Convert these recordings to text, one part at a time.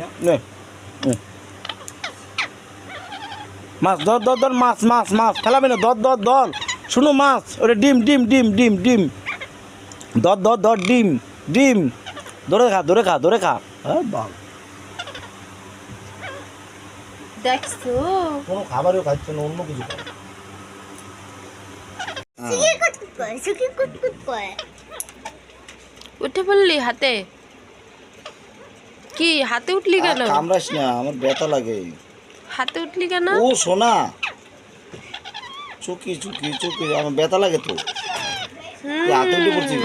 নে? নে। মাছ ধর ধর ধর মাছ মাছ মাছ ফেলাবি না ধর ধর ধর। শুনো মাছ ওরে ডিম ডিম ডিম ডিম ডিম। ধর ধর ধর ডিম ডিম। ধরে খা ধরে খা ধরে খা। হ্যাঁ বাল দেখছ? কোনো খাবারও খাচ্ছে না অন্য কিছু করে পড়লি হাতে? কি হাতে উঠলি কেন? কামড়াস না আমার ব্যথা লাগে। হাতে উঠলি কেন? ও সোনা। চুকি চুকি চুকি আমার ব্যথা লাগে তো। হাতে উঠে পড়ছিস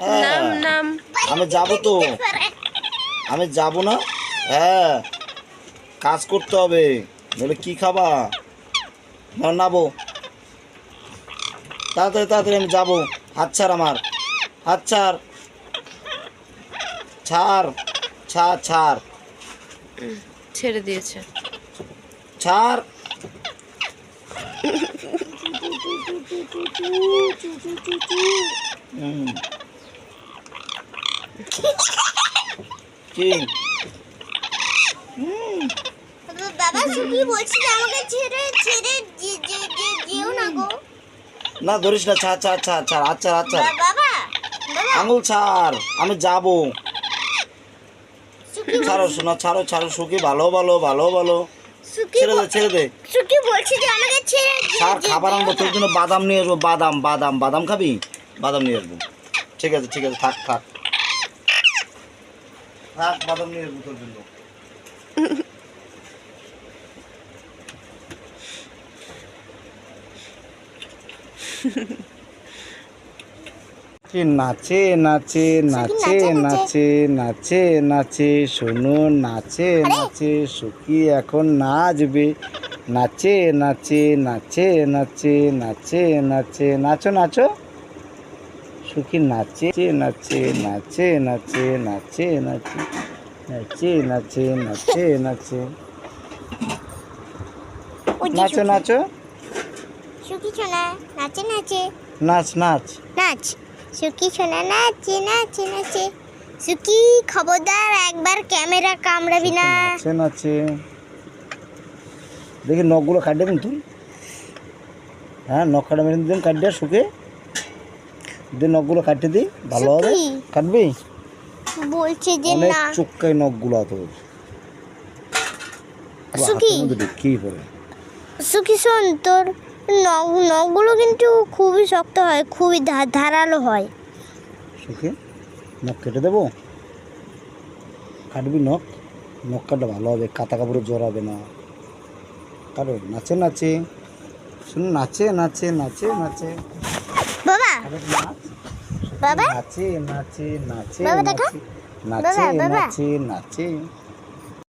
হ্যাঁ, নাম নাম। আমি যাব তো। আমি যাব না। হ্যাঁ। কাজ করতে হবে। বলে কি খাবা? না নাবো। তাড়াতাড়ি তাড়াতাড়ি আমি যাব। হাত ছাড় আমার। হাত ছাড়। ছাড় ছাড় ছাড়। ছেড়ে দিয়েছে। ছাড়। হুম। কি? বাবা সুখী বলছি আমাকে ছেড়ে ছেড়ে যে- যে- যে- যেও না গো। না ধরিস না ছাড় ছাড় ছাড় ছাড় আচ্ছা আচ্ছা বাবা। আঙুল ছাড় আমি যাব। ছাড়ো শোনা ছাড়ো ছাড়ো সুখী ভালো ভালো ভালো ভালো। ছেড়ে দে ছেড়ে দে। সুখী বলছি যে আমাকে ছেড়ে ছাড় খাবার আনব তোর জন্য বাদাম নিয়ে আসব বাদাম বাদাম বাদাম খাবি? বাদাম নিয়ে আসব। ঠিক আছে ঠিক আছে থাক থাক। থাক বাদাম নিয়ে আসব তোর জন্য। নাচে নাচে নাচে নাচে নাচে নাচে শোনো নাচে নাচে সুখী এখন নাচবে নাচে নাচে নাচে নাচে নাচে নাচে নাচো নাচো সুখী নাচে নাচে নাচে নাচে নাচে নাচে নাচে নাচে নাচে নাচে নাচো নাচো সুখী সোনা নাচে নাচে নাচ নাচ নাচ সুকি শোনা না চেনা চেনা সে সুকি খবরদার একবার ক্যামেরা কামড়াবি না। চেনা নাচছে দেখি নখগুলো কাটবে কিন্তু হ্যাঁ নখ কাটা মেরে দিন কাটিয়ে শুকে দিয়ে নখগুলো কাটতে দিই ভালো হবে। কাটবি? বলছে যে না। চোখকাই নখগুলো তোর সুকি? কি বলে সুকি শোন তোর নখ নখগুলো কিন্তু খুবই শক্ত হয় খুবই ধারালো হয়। শুকে নখ কেটে দেবো? কাটবি নখ? নখ কাটলে ভালো হবে কাতা কাপড়ে জ্বর হবে না। কারও নাচে নাচে। শুনুন নাচে নাচে নাচে নাচে। বাবা! নাচ। বাবা! নাচে নাচে নাচে নাচে। নাচে নাচে।